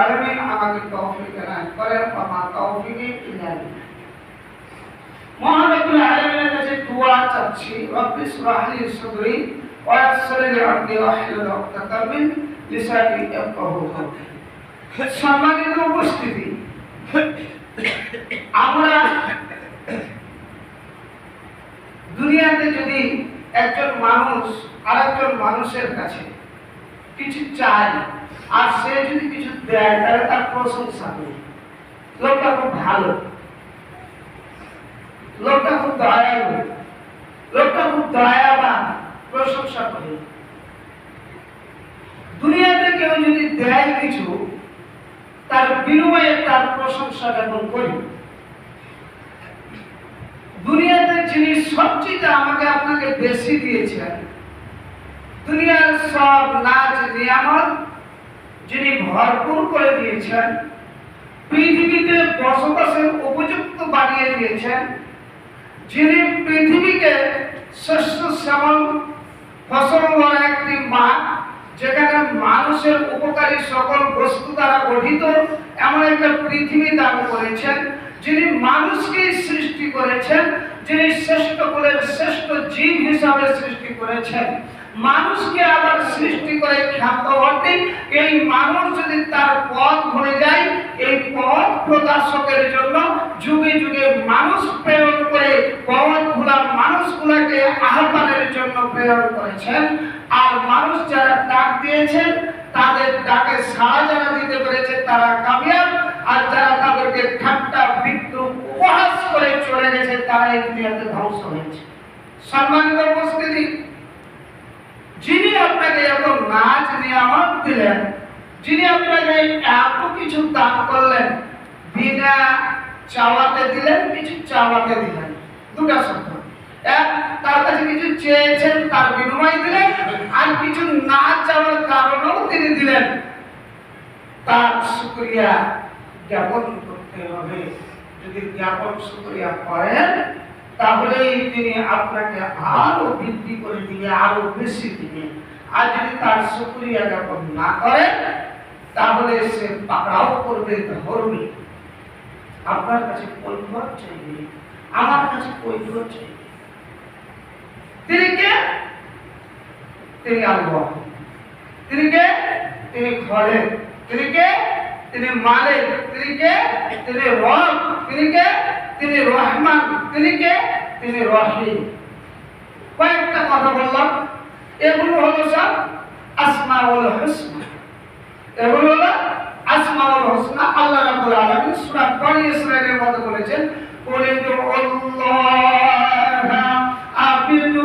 আলামিন আমাকে তৌফিক দান করেন আমা তৌফিকি ইল্লা বিল্লাহ মহান রব্বুল আলামিনের কাছে দোয়া চাচ্ছি, রব্বি ইসরাহ লি সাদরি ওয়া ইয়াসসির লি আমরি ওয়াহলুল উকদাতাম মিন লিসানি ইয়াফকাহু কওলি। সম্মানিত উপস্থিতি, আমরা দুনিয়াতে যদি একজন মানুষ আরেকজন মানুষের কাছে কিছু চায় আর সে যদি কিছু দেয়, তাহলে তার প্রশংসা করি লোকটা খুব ভালো। লোকটা খুব দয়ালু। লোকটা খুব দয়াবান, প্রশংসা করি। দুনিয়াতে কেউ যদি দেয় কিছু, তার বিনিময়ে তার প্রশংসা জ্ঞাপন করি। দুনিয়াতে যিনি সবচেয়ে আমাকে আপনাকে বেশি দিয়েছেন দুনিয়ার সব নাচ নিয়ামত যিনি ভরপুর করে দিয়েছেন, পৃথিবীতে বসবাসের উপযুক্ত বানিয়ে দিয়েছেন, যিনি পৃথিবীকে শস্য শ্যামল ফসল বলা একটি মাঠ যেখানে মানুষের উপকারী সকল বস্তু দ্বারা গঠিত, এমন একটা পৃথিবী দান করেছেন, যিনি মানুষকে সৃষ্টি করেছেন, যিনি শ্রেষ্ঠ কুলের শ্রেষ্ঠ জীব হিসাবে সৃষ্টি করেছেন। মানুষকে আবার সৃষ্টি করে খ্যাত বটে এই মানুষ যদি তার পথ ভরে যায়, এই পথ প্রদর্শকের জন্য যুগে যুগে মানুষ প্রেরণ করে, পথ ভোলা মানুষগুলোকে আহ্বানের জন্য প্রেরণ করেছেন। আর মানুষ যারা ডাক দিয়েছেন, তাদের ডাকে সাড়া যারা দিতে পেরেছে, তারা কামিয়াব। আর যারা তাদেরকে ঠাট্টা, বিদ্রুপ উপহাস করে চলে গেছে, তারা দুনিয়াতে ধ্বংস হয়েছে। সম্মানিত উপস্থিতি যিনি আপনাকে এত নাচ নিয়ামত দিলেন, যিনি আপনাকে এত কিছু দান করলেন, বিনা চাওয়াতে দিলেন, কিছু চাওয়াতে দিলেন। দুটা শব্দ। এক, তার কাছে কিছু চেয়েছেন, তার বিনিময় দিলেন, আর কিছু না চাওয়ার কারণেও তিনি দিলেন। তার শুক্রিয়া জ্ঞাপন করতে হবে। যদি জ্ঞাপন শুক্রিয়া করেন তাহলেই তিনি আপনাকে আরও বৃদ্ধি করে দিবে, আরও বেশি দিবে। আর যদি তার শুক্রিয়া জ্ঞাপন না করেন তাহলে সে পাকড়াও করবে ধরবে। আপনার কাছে কৈফত চাইবে, আমার কাছে কৈফত চাইবে। তিনি কে? তিনি আল্লাহ। তিনি কে? তিনি ঘরে। তিনি কে? তিনি মালিক, তিনি কে? তিনি রব, তিনি কে? তিনি রহমান, তিনি কে? তিনি রহিম। কয়েকটা কথা বললাম। এগুলো হলো সব আসমাউল হুসনা। এগুলো হলো আসমাউল হুসনা। আল্লাহ রাব্বুল আলামিন সূরা বড় ইসরাঈলের মধ্যে বলেছেন বলে আল্লাহ আবিদু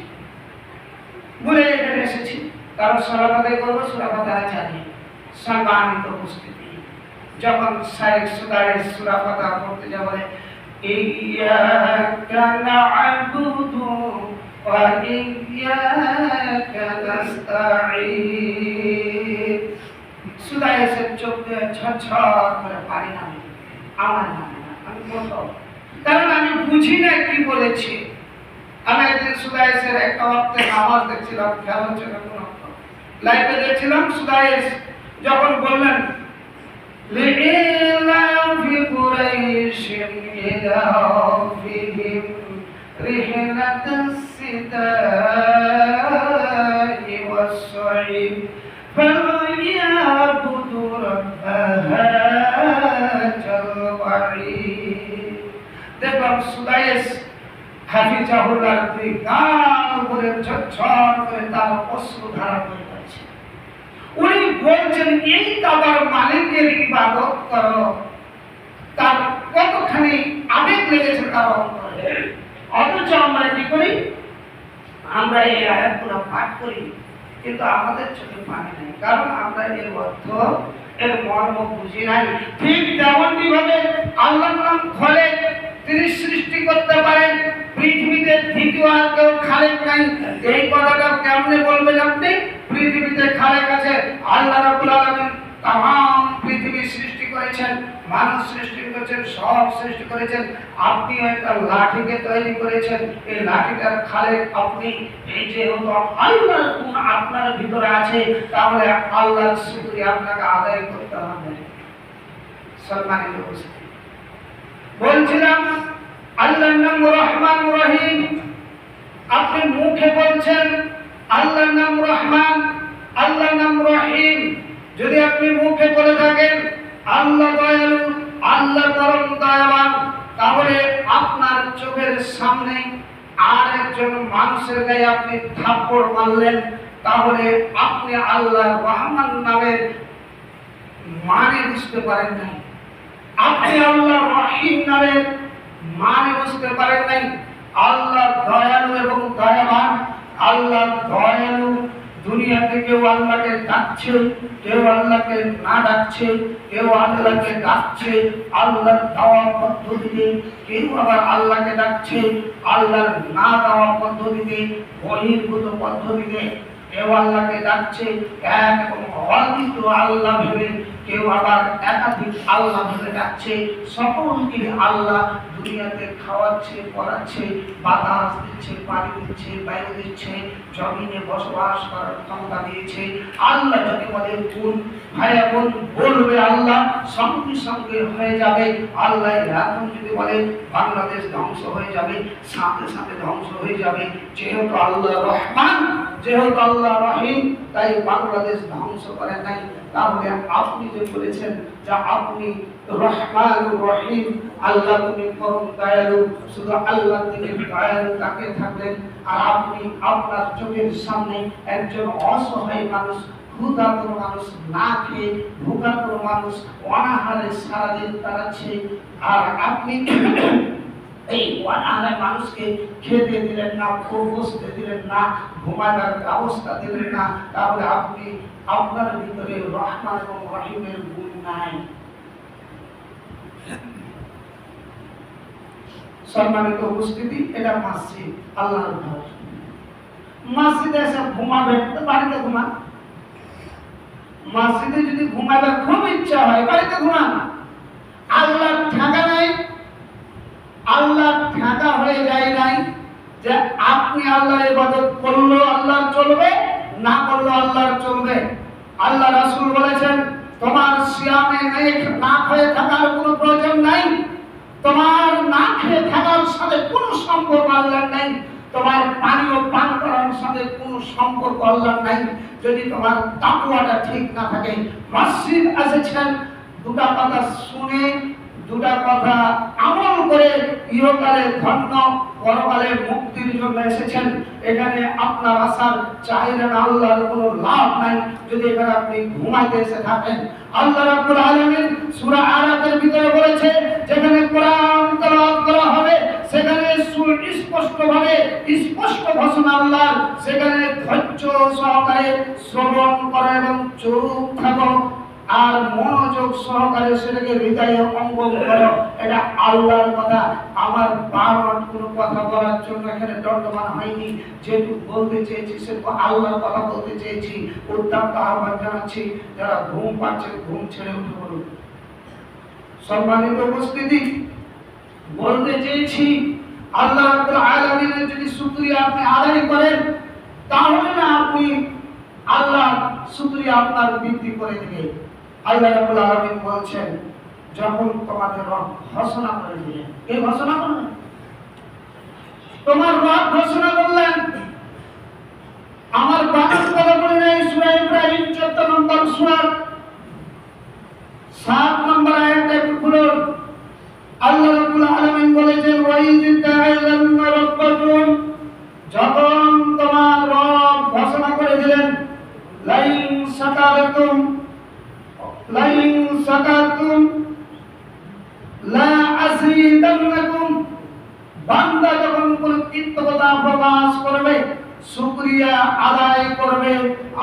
বলে এখানে এসেছি। কারণ সূরা ফাতিহা করব সূরা ফাতিহা জানি সম্মানিত উপস্থিতি। যখন শায়েখ সুদারে সূরা ফাতিহা পড়তে যাবে নাস্তাঈন। সুদারে চোখ দিয়ে করে পানি নামে আমার না, আমি কারণ আমি বুঝি না কি বলেছি। আমি একদিন সুদাইসের একটা অর্থে নামাজ দেখছিলাম খেয়াল হচ্ছে না কোন লাইভে দেখছিলাম সুদাইস যখন বললেন لإلاف قريش إلافهم رحلة السداء والصعيد فليعبدوا رب هذا الوعيد দেখলাম সুদাইস হাফিজাহুল্লাহ দুই গান করে ঝরঝর করে তার অশ্রু ধারা করে উনি বলছেন, এই কাবার মালিকের ইবাদত করো। তার কতখানি আবেগ লেগেছে তার অন্তরে। অথচ আমরা কি আমরা এই আয়াতগুলো পাঠ করি, কিন্তু আমাদের চোখে পানি কারণ আমরা এর অর্থ, এর মর্ম বুঝি নাই। ঠিক তেমনটি ভাবে আল্লাহ নাম তিনি সৃষ্টি করতে পারেন পৃথিবীতে দ্বিতীয় আর কেউ খালেক নাই। এই কথাটা কেমনে বলবেন আপনি? পৃথিবীতে খালেক আছে, আল্লাহ রাব্বুল আলামিন তাম পৃথিবী সৃষ্টি করেছেন, মানুষ সৃষ্টি করেছেন, সব সৃষ্টি করেছেন। আপনি একটা লাঠিকে তৈরি করেছেন, এই লাঠিটার খালে আপনি, এই যে হলো আল্লাহর গুণ আপনার ভিতরে আছে, তাহলে আল্লাহর শুকরিয়া আপনাকে আদায় করতে হবে। সম্মানিত বলছিলাম, আল্লাহর নাম রহমান রহিম। আপনি মুখে বলছেন, আল্লাহর নাম রহমান, আল্লাহর নাম রহিম। যদি আপনি মুখে বলে থাকেন, আল্লাহ দয়ালু, আল্লাহ পরম দয়াবান, তাহলে আপনার চোখের সামনে আর একজন মানুষের গায়ে আপনি থাপ্পড় মারলেন। তাহলে আপনি আল্লাহ রহমান নামের মানে বুঝতে পারেন নাই। আপনি আল্লাহ রহিম নামের মানে বুঝতে পারেন নাই। আল্লাহ দয়ালু এবং দয়াবান আল্লাহ দয়ালু দুনিয়াতে কেউ আল্লাহকে ডাকছে, কেউ আল্লাহকে না ডাকছে, কেউ আল্লাহকে ডাকছে, আল্লাহর দেওয়া পদ্ধতিতে কেউ আবার আল্লাহকে ডাকছে, আল্লাহর না দেওয়া পদ্ধতিতে বহির্ভূত পদ্ধতিতে। কেউ আল্লাহকে ডাকছে, এক এবং আল্লাহ ভেবে, কেউ আবার একাধিক আল্লাহ ভেবে ডাকছে সকলকে আল্লাহ দুনিয়াতে খাওয়াচ্ছে, পড়াচ্ছে, বাতাস দিচ্ছে, পানি দিচ্ছে বায়ু দিচ্ছে, জমিনে বসবাস করার ক্ষমতা দিয়েছে। আল্লাহ যদি বলে কোন ভাই বোন বলবে আল্লাহ, সঙ্গে সঙ্গে হয়ে যাবে। আল্লাহ এখন যদি বলে, বাংলাদেশ ধ্বংস হয়ে যাবে, সাথে সাথে ধ্বংস হয়ে যাবে, যেহেতু আল্লাহ রহমান যেহেতু আল্লাহ রহিম তাই বাংলাদেশ ধ্বংস করে নাই। তাহলে আপনি যে বলেছেন যে আপনি রহমান রহিম, আল্লাহ তুমি পরম দয়ালু, শুধু আল্লাহ তিনি দয়ালু তাকে থাকলেন। আর আপনি আপনার চোখের সামনে একজন অসহায় মানুষ ক্ষুধার্ত মানুষ, না খেয়ে ভূগার্ত মানুষ, অনাহারে সারাদিন তাড়াচ্ছে আর আপনি এই অনাহারে মানুষকে খেতে দিলেন না বসতে দিলেন না ঘুমাবার ব্যবস্থা দিলেন না, তাহলে আপনি আপনার ভিতরে রহমান এবং রহিমের গুণ নাই। সম্মানিত উপস্থিতি, এটা আল্লাহর ঘর। এসে ঘুমাবে তো বাড়িতে ঘুমান। মসজিদে যদি ঘুমাবার খুব ইচ্ছা হয়, বাড়িতে ঘুমান। আল্লাহ ঠেকা নাই আল্লাহ ঠেকা হয়ে যায় নাই যে আপনি আল্লাহর ইবাদত করল আল্লাহর চলবে, না করল আল্লাহর চলবে। আল্লাহ রাসূল বলেছেন, তোমার সিয়ামে না খেয়ে থাকার কোনো প্রয়োজন নাই। তোমার না খেয়ে থাকার সাথে কোনো সম্পর্ক আল্লাহর নাই। তোমার পানীয় পান করার সাথে কোনো সম্পর্ক আল্লাহর নাই। যদি তোমার তাকুয়াটা ঠিক না থাকে। মসজিদ এসেছেন, দুটা কথা শুনে দুটা কথা আমল করে ইহকালে ধন্য, পরকালে মুক্তির জন্য এসেছেন। এখানে আপনার আসার চাহিদা না, আল্লাহর কোনো লাভ নাই। যদি এখানে আপনি ঘুমাইতে এসে থাকেন। আল্লাহ রাব্বুল আলামিন সূরা আরাফের ভিতরে বলেছে, যেখানে কোরআন তেলাওয়াত করা হবে, সেখানে সুস্পষ্ট ভাবে স্পষ্ট ঘোষণা আল্লাহ সেখানে ধৈর্য সহকারে শ্রবণ করো এবং চুপ থাকো। আর মনোযোগ সহকারে সেটাকে হৃদয়ে অঙ্গন করো। এটা আল্লাহর কথা। আমার বারবার কোনো কথা বলার জন্য এখানে দণ্ডমান হয়নি। যেহেতু বলতে চেয়েছি সেটুকু আল্লাহর কথা বলতে চেয়েছি। উত্তাপ্ত আহ্বান জানাচ্ছি, যারা ঘুম পাচ্ছেন ঘুম ছেড়ে উঠে বলুন সম্মানিত উপস্থিতি, বলতে চেয়েছি, আল্লাহ আলামিনের যদি শুকরিয়া আপনি আদায় করেন, তাহলে না আপনি আল্লাহ শুকরিয়া আপনার বৃদ্ধি করে দিবে আল্লাহ রাব্বুল আলামিন বলছেন, যখন তোমাদের রব ঘোষণা করে দিলেন। কে ঘোষণা করলেন? তোমার রব ঘোষণা করলেন আমার বানান কথা বলে নেই সূরা ইব্রাহিম 14 নম্বর সূরা সাত নম্বর আয়াতে খুলুন আল্লাহ রাব্বুল আলামিন বলেছেন ওয়াইদ তাআলান্না রাব্বাকুম যখন তোমার রব ঘোষণা করে দিলেন লাইন সাকারতুম লাইন সাকারতুম লা আসিদান্নাকুম বান্দা যখন কোন কৃতজ্ঞতা প্রকাশ করবে শুকরিয়া আদায় করবে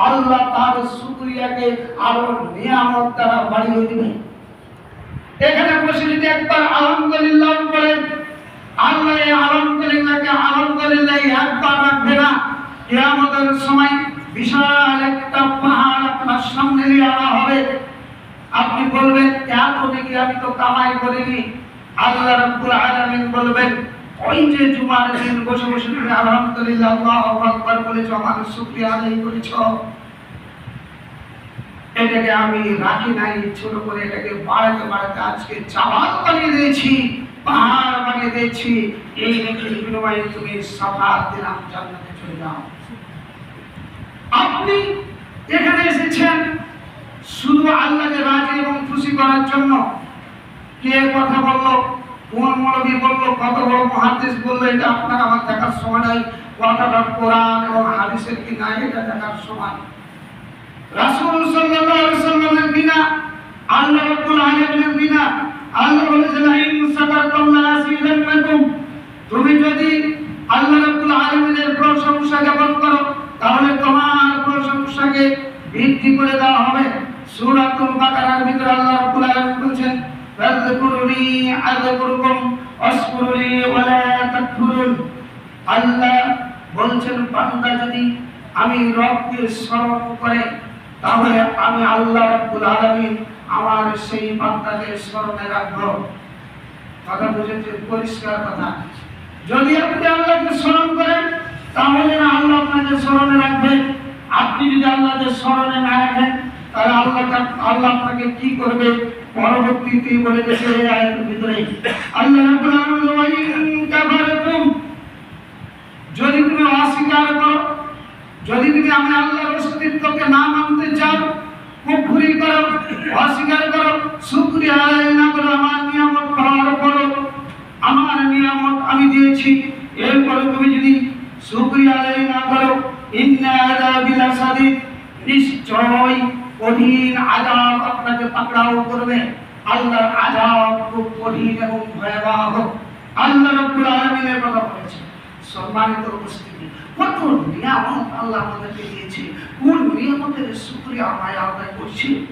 আল্লাহ তার শুকরিয়াকে আরও নিয়ামত দ্বারা এখানে বসে যদি একবার আলহামদুলিল্লাহ করেন আল্লাহ আলহামদুলিল্লাহকে আলহামদুলিল্লাহ একবার রাখবে না। কিয়ামতের সময় বিশাল একটা পাহাড় আপনার সামনে নিয়ে আনা হবে। আপনি বলবেন এত নাকি আমি তো কামাই করিনি। আল্লাহ রাব্বুল আলামিন বলবেন, ওই যে জুমার দিন বসে বসে তুমি আলহামদুলিল্লাহ, আল্লাহু আকবার বলেছ আমার শুকরিয়া আদায় করেছ। এটাকে আমি রাখি নাই, ছোট করে এটাকে বাড়াতে বাড়াতে আজকে চাবাল বানিয়ে দিয়েছি, পাহাড় বানিয়ে দিয়েছি। এই নাকি বিনিময়ে তুমি সাফা দিলাম, জান্নাতে চলে যাও। আপনি এখানে এসেছেন শুধু আল্লাহকে রাজি এবং খুশি করার জন্য। কে কথা বলল? কোন মৌলবী বলল? কত বড় মহাদেশ বলল? এটা আপনার আমার দেখার সময় নাই। কথাটা কোরআন এবং হাদিসের কি নাই, এটা দেখার সময়। রাসূল সাল্লাল্লাহু আলাইহি সাল্লামের বিনা, আল্লাহ রাব্বুল আলামিনের বিনা, আল্লাহ বলেছেন ইন তুমি যদি আল্লাহ রাব্বুল আলামিনের প্রশংসা জ্ঞাপন করো, তাহলে তোমার প্রশংসাকে বৃদ্ধি করে দেওয়া হবে। সূরাতুল ভিতরে আল্লাহ রাব্বুল আলামিন বলেছেন, ফাযকুরুনি আযকুরকুম ওয়াশকুরুনি ওয়ালা তাকফুরুন। আল্লাহ যদি আমি রবকে স্মরণ করে তাহলে আমি আল্লাহ রাব্বুল আলামিন আমার সেই বান্দাকে স্মরণে রাখব। কথা বুঝেছে পরিষ্কার কথা। যদি আপনি আল্লাহকে স্মরণ করেন, তাহলে না আল্লাহ আপনাকে স্মরণে রাখবে। আপনি যদি আল্লাহকে স্মরণে না রাখেন, তাহলে আল্লাহ আল্লাহ আপনাকে কি করবে? পরবর্তীতে বলে গেছে এই আয়াতের ভিতরে, আল্লাহ রাব্বুল আলামিন যদি তুমি অস্বীকার করো যদি তুমি আমি আল্লাহর অস্তিত্বকে না মানতে চাও, কুফরি করো, অস্বীকার করো শুকরিয়া আদায় না করো, আমার নিয়ামত পালন করো আমার নিয়ামত আমি দিয়েছি। এরপরে তুমি যদি শুকরিয়া আদায় না করো, ইন্না আযাবি লাসাদিদ নিশ্চয় কঠিন আযাব আপনাকে পাকড়াও করবে। আল্লাহর আযাব খুব কঠিন এবং ভয়াবহ। আল্লাহ রাব্বুল আলামিনের কথা বলেছে সম্মানিত উপস্থিতি। কত নিয়ামত আল্লাহ আমাদেরকে দিয়েছে। কোন নিয়ামতের আমরা আদায় করছি?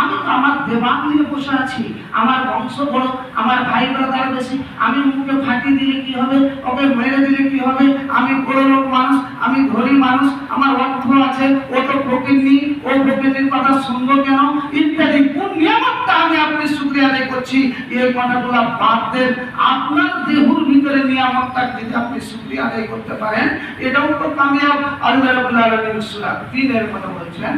আমি তো আমার দেবাগ নিয়ে বসে আছি। আমার বংশ বড়, আমার ভাই ব্রাদার বেশি। আমি মুখে ফাটি দিলে কি হবে? ওকে মেরে দিলে কি হবে? আমি বড় লোক মানুষ, আমি ধনী মানুষ, আমার অর্থ আছে। ও তো ফকিরনি ও ফকিরনির কথা শুনব কেন? ইত্যাদি। কোন নিয়ামতটা আমি আপনি শুক্রিয়া আদায় করছি? এই কথাগুলো বাদ দেন। আপনার দেহুর ভিতরে নিয়ামতটা যদি আপনি শুক্রিয়া আদায় করতে পারেন, এটাও তো কামিয়াব। আল্লাহ রাব্বুল আলামিন সূরা 3 এর কথা বলছেন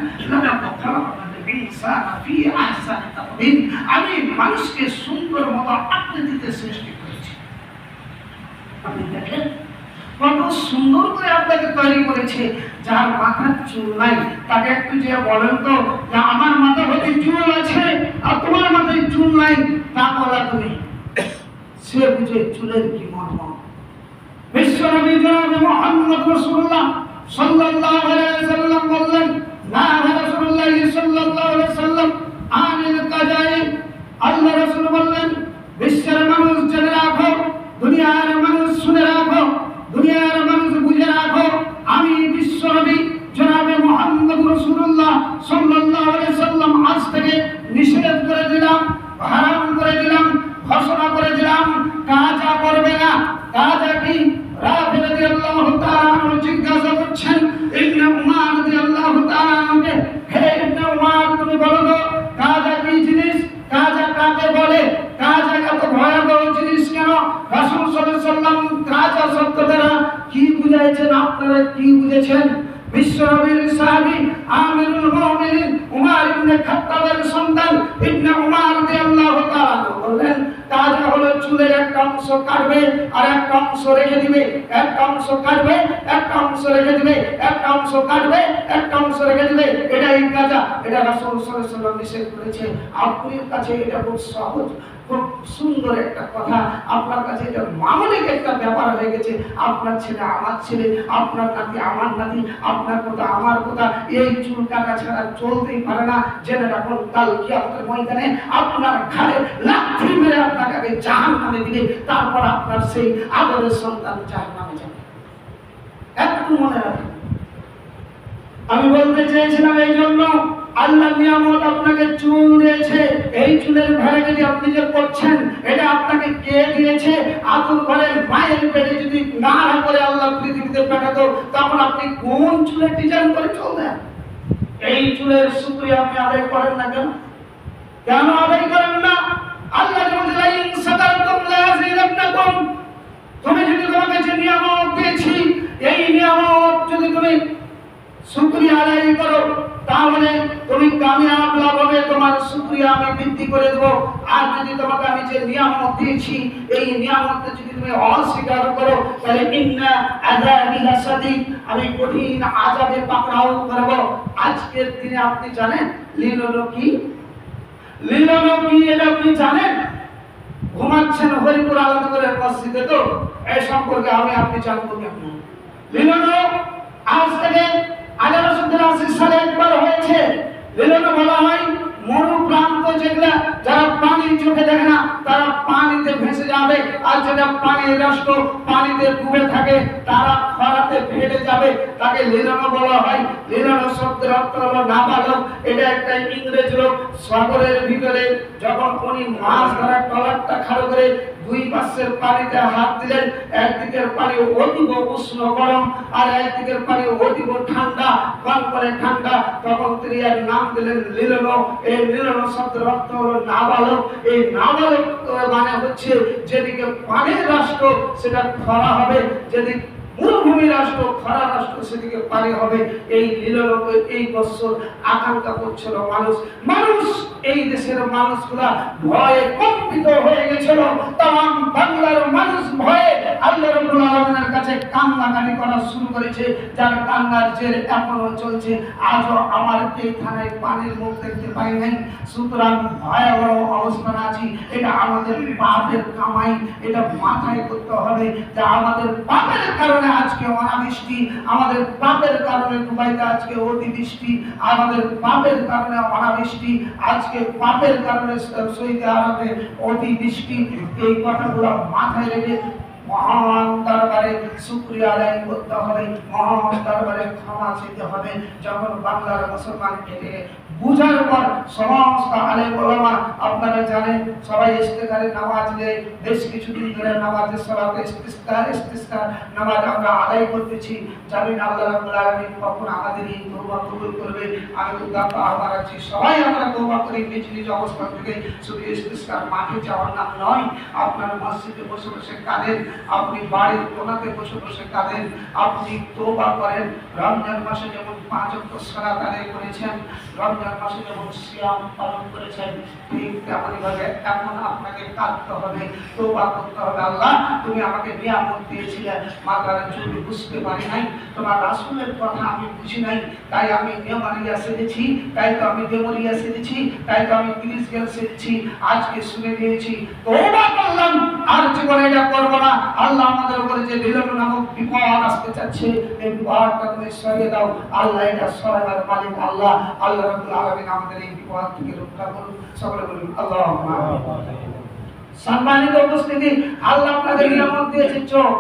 আমি মানুষকে সুন্দর মতো আকৃতিতে সৃষ্টি করেছি। আপনি দেখেন, কত সুন্দর করে আপনাকে তৈরি করেছে, যার মাথার চুল নাই। তাকে একটু যে বলেন তো আমার মাথা হতে চুল আছে আর তোমার মাথায় চুল নাই। তা বলা তুমি সে বুঝে চুলের কি মর্ম? বিশ্বনবী জনাবে মুহাম্মদ রাসূলুল্লাহ সাল্লাল্লাহু আলাইহি বললেন, না রাসূলুল্লাহ সাল্লাল্লাহু আলাইহি সাল্লাম আনিল কাজাইব আল্লাহ রাসূল বললেন, বিশ্বের মানুষ জেনে রাখো, দুনিয়ার মানুষ শুনে রাখো, দুনিয়ার মানুষ বুঝে রাখো। আমি বিশ্বনবী জনাবে মুহাম্মদ রাসূলুল্লাহ সাল্লাল্লাহু আলাইহি সাল্লাম আজ থেকে নিষেধ করে দিলাম হারাম করে দিলাম ঘোষণা করে দিলাম কাজা করবে না কাজা কি রাফি রাদিয়াল্লাহু তাআলা আনহু জিজ্ঞাসা করছেন ইবনে উমার রাদিয়াল্লাহু তাআলা আনহুকে হে ইবনে উমার তুমি বলো তো কাজা কি জিনিস কাজা কাকে বলে কাজা এত ভয়াবহ জিনিস কেন রাসূল সাল্লাল্লাহু আলাইহি সাল্লাম কাজা শব্দ দ্বারা কি বুঝাইছেন আপনারা কি বুঝেছেন? বিশ্বনবীর সাহাবী আমিরুল মুমিনিন উমর ইবনে খাত্তাবের সন্তান ইবনে উমর চুলের একটা অংশ কাটবে আর একটা অংশ রেখে দিবে। একটা অংশ কাটবে একটা অংশ রেখে দিবে। একটা অংশ কাটবে একটা অংশ রেখে দিবে। এটাই কাজা। এটা রাসূল ওয়াসাল্লাম নিষেধ করেছে আপনার কাছে এটা খুব সহজ, খুব সুন্দর একটা কথা। আপনার কাছে এটা মামলিক একটা ব্যাপার হয়ে গেছে। আপনার ছেলে আমার ছেলে, আপনার নাতি আমার নাতি, আপনার কথা আমার এই চুল কাটা ছাড়া চলতেই পারে না। জেনে রাখুন, কাল কি আপনার ময়দানে আপনার ঘাড়ে লাঠি মেরে আপনাকে জাহান নামে দিলে তারপর আপনার সেই আদরের সন্তান জাহান নামে যাবে। একটু মনে রাখুন। আমি বলতে চেয়েছিলাম এই জন্য আল্লাহ নিয়ামত আপনাকে চুল দিয়েছে। এই চুলের ভ্যারাইটি আপনি যে করছেন এটা আপনাকে কে দিয়েছে? আতুর ঘরের মায়ের পেটে যদি না করে আল্লাহ পৃথিবীতে পাঠাতো, তখন আপনি কোন চুলের ডিজাইন করে চলতেন এই চুলের শুক্রিয়া আপনি আদায় করেন না কেন? কেন আদায় করেন না? আল্লাহ বলছে ইন লা আযীদান্নাকুম তুমি যদি তোমাকে যে নিয়ামত দিয়েছি এই নিয়ামত যদি তুমি শুক্রিয়া আদায় করো। তাহলে তুমি কামিয়াব লাভ হবে তোমার শুক্রিয়া আমি বৃদ্ধি করে দেবো। আর যদি তোমাকে আমি যে নিয়ামত দিয়েছি, এই নিয়ামতকে যদি তুমি অস্বীকার করো, তাহলে ইন্না আযাবি লাসাদিদ আমি কঠিন আযাবে পাকড়াও করব। আজকের দিনে আপনি জানেন লীললো কি লীললো কি এটা আপনি জানেন? ঘুমাচ্ছেন হরিপুর আনন্দপুরের মসজিদে তো এই সম্পর্কে আমি আপনি জানব কেমন? লীললো আজ থেকে আঠারোশো তিরাশি সালে একবার হয়েছে। বলা হয়, মরু প্রান্ত যেগুলা যারা পানি চোখে দেখে না, তারা পানিতে ভেসে যাবে। আর যেটা পানির রাষ্ট্র পানিতে ডুবে থাকে, তারা খরাতে ফেটে যাবে। তাকে লিলানো বলা হয়। লিলানো শব্দের অর্থ হলো নাবালক। এটা একটা ইংরেজ লোক, সাগরের ভিতরে যখন উনি মাছ ধরার ট্রলারটা খাড়ো করে দুই পাশের পানিতে হাত দিলেন, একদিকের পানি অতীব উষ্ণ গরম আর একদিকের পানি অতীব ঠান্ডা কন করে ঠান্ডা। তখন তিনি এর নাম দিলেন লীলন এই লীলন শব্দের অর্থ হলো নাবালক। এই নাবালক মানে হচ্ছে যেদিকে পানির রাষ্ট্র, সেটা খরা হবে। যেদিকে মরুভূমি রাষ্ট্র, খরা রাষ্ট্র সেদিকে পানি হবে। এই এই বছর আকাঙ্ক্ষা করছিল মানুষ। মানুষ, এই দেশের মানুষগুলা ভয়ে কম্পিত হয়ে গেছিল। তাম বাংলার মানুষ ভয়ে আল্লাহ রাব্বুল কাছে কান্নাকাটি করা শুরু করেছে। যার কান্নার জের এখনও চলছে। আজও আমার এই থানায় পানির মুখ দেখতে পাই নাই। সুতরাং ভয়াবহ অবস্থান আছি। এটা আমাদের পাপের কামাই। এটা মাথায় করতে হবে। যে আমাদের পাপের কারণে আজকে অনাবৃষ্টি, আমাদের পাপের কারণে দুবাইতে আজকে অতিবৃষ্টি, আমাদের পাপের কারণে অনাবৃষ্টি, আজকে পাপের কারণে সৈতে আরবে অতিবৃষ্টি। এই কথাগুলো মাথায় রেখে মহান দরবারে শুক্রিয়া আদায় করতে হবে, মহান দরবারে ক্ষমা চাইতে হবে। যখন বাংলার মুসলমান এতে বুঝার পর সমস্ত আলেম ওলামা আপনারা জানেন, সবাই ইস্তেকারে নামাজ নেয়। বেশ কিছুদিন ধরে নামাজের সলাতে ইস্তিস্কার ইস্তিস্কার নামাজ আমরা আদায় করতেছি। জানেন আল্লাহ রাব্বুল আলামিন কখন আমাদের এই তওবা কবুল করবে? আমি উদাত্ত আহ্বান রাখছি সবাই আমরা তওবা করি নিজ নিজ অবস্থান থেকে। শুধু ইস্তিস্কার মাঠে যাওয়ার নাম নয়, আপনার মসজিদে বসে বসে কাঁদেন। আপনি বাড়ির কোনাতে বসে বসে কাঁদেন আপনি তওবা করেন। রমজান মাসে যেমন পাঁচ সালাত আদায় করেছেন, রমজান মাসে যেমন সিয়াম পালন করেছেন, ঠিক তেমনই ভাবে এখন আপনাকে কাঁদতে হবে তওবা করতে হবে। আল্লাহ, তুমি আমাকে নিয়ামত দিয়েছিলে মাতার চুরি বুঝতে পারি নাই। তোমার রাসূলের কথা আমি বুঝি নাই, তাই আমি নেমারিয়া সেজেছি, তাই তো আমি দেমরিয়া সেজেছি, তাই তো আমি তিরিশ গেল সেজেছি, আজকে শুনে নিয়েছি। তওবা করলাম। আর জীবনে এটা করব না। আল্লাহ আমাদের উপরে যে বিলম্ব নামক বিপদ আসতে চাচ্ছে, এই বিপদটা তুমি সরিয়ে দাও। আল্লাহ এটা সরাবার মালিক আল্লাহ। আল্লাহ রাব্বুল আলামিন আমাদের এই বিপদ থেকে রক্ষা করুন। সকলে বলুন আল্লাহ সম্মানিত উপস্থিতি, আল্লাহ আপনাদের নিয়ামত দিয়েছে চোখ।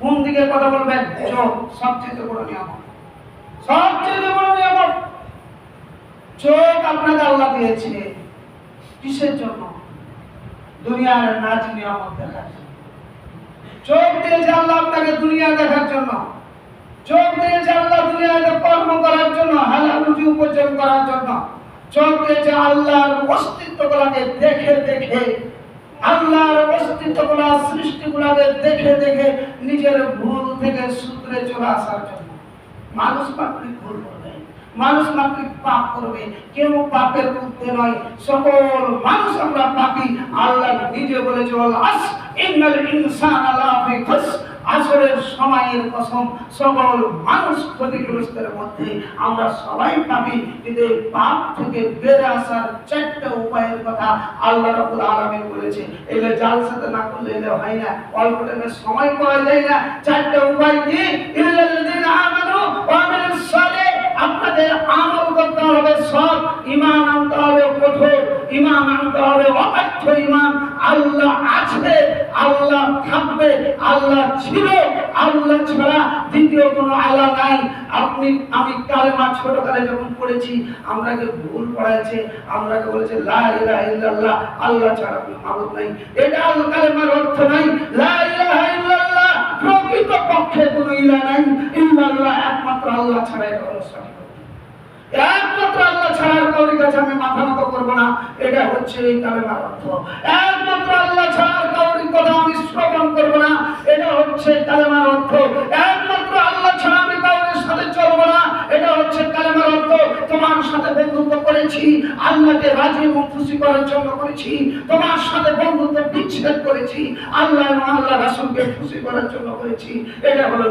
কোন দিকে কথা বলবেন? চোখ। সবচেয়ে বড় নিয়ামত। সবচেয়ে বড় নিয়ামত। চোখ আপনাকে আল্লাহ দিয়েছে। কিসের জন্য? দুনিয়ার নাচ নিয়ামত দেখার চোখ দিয়েছে আল্লাহ আপনাকে দুনিয়া দেখার জন্য, চোখ দিয়েছে আল্লাহ দুনিয়াতে কর্ম করার জন্য, হালাল রুজি উপার্জন করার জন্য, চোখ দিয়েছে আল্লাহর অস্তিত্বগুলাকে দেখে দেখে, আল্লাহর অস্তিত্বগুলা, সৃষ্টিগুলাকে দেখে দেখে নিজের ভুল থেকে সূত্রে চলে আসার জন্য। মানুষ ভুল করবে মানুষ মাত্রিক পাপ করবে, কেউ পাপের ঊর্ধ্বে নয়। সকল মানুষ আমরা পাপি। আল্লাহ নিজে বলেছে বল আস, ইন্নাল ইনসানা লাফি আসরের সময়ের কসম, সকল মানুষ ক্ষতিগ্রস্তের মধ্যে আমরা সবাই পাবি কিন্তু পাপ থেকে বেড়ে আসার চারটা উপায়ের কথা আল্লাহ রাব্বুল আলামিন বলেছে। এগুলো জাল সাথে না করলে এগুলো হয় না। অল্প সময় পাওয়া যায় না। চারটা উপায় কি? ইল্লাল্লাযিনা আপনাদের আমল করতে হবে সব ঈমান আনতে হবে, কঠোর ঈমান আনতে হবে অবাধ্য ঈমান আল্লাহ আছে, আল্লাহ থাকবে, আল্লাহ ছিল, আল্লাহ ছাড়া দ্বিতীয় কোনো আল্লাহ নাই। আপনি, আমি কালেমা ছোটকালে যখন পড়েছি আমরাকে ভুল পড়াইছে আমরাকে বলেছে, লা ইলাহা আল্লাহ ছাড়া কোনো মাবুদ নাই। এটা আল কালেমার অর্থ নাই। লা ইলাহা প্রকৃত পক্ষে কোনো ইলাহ নাই। ইল্লাল্লাহ, একমাত্র আল্লাহ ছাড়া এটা অনুষ্ঠান তোমার সাথে বন্ধুত্ব করেছি, আল্লাহকে রাজি এবং খুশি করার জন্য করেছি। তোমার সাথে বন্ধুত্ব বিচ্ছেদ করেছি, আল্লাহ এবং আল্লাহ রাসূলকে খুশি করার জন্য করেছি। এটা হলো